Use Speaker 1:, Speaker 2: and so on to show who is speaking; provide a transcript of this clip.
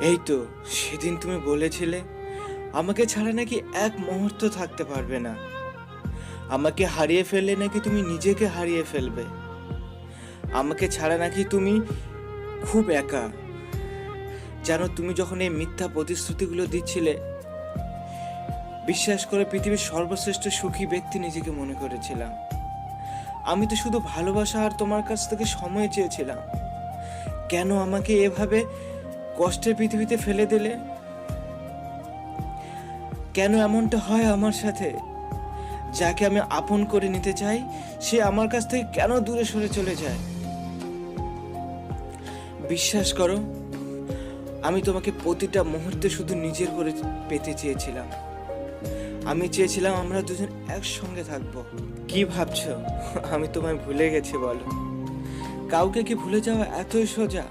Speaker 1: এই তো, সেদিন তুমি বলেছিলে, আমাকে ছাড়া নাকি এক মুহূর্ত থাকতে পারবে না। আমাকে হারিয়ে ফেললে নাকি তুমি নিজেকে হারিয়ে ফেলবে। আমাকে ছাড়া নাকি তুমি খুব একা। জানো, তুমি যখন এই মিথ্যা প্রতিশ্রুতিগুলো দিচ্ছিলে, বিশ্বাস করে পৃথিবীর সর্বশ্রেষ্ঠ সুখী ব্যক্তি নিজেকে মনে করেছিলাম। আমি তো শুধু ভালোবাসা আর তোমার কাছ থেকে সময় চেয়েছিলাম। কেন আমাকে এভাবে কষ্টের পৃথিবীতে ফেলে দিলে? কেন এমনটা হয় আমার সাথে? যাকে আমি আপন করে নিতে চাই, সে আমার কাছ থেকে কেন দূরে সরে চলে যায়? বিশ্বাস করো, আমি তোমাকে প্রতিটা মুহূর্তে শুধু নিজের করে পেতে চেয়েছিলাম। আমি চেয়েছিলাম আমরা দুজন একসঙ্গে থাকব। কি ভাবছ? আমি তোমায় ভুলে গেছি বলো। কাউকে কি ভুলে যাওয়া এতই সোজা?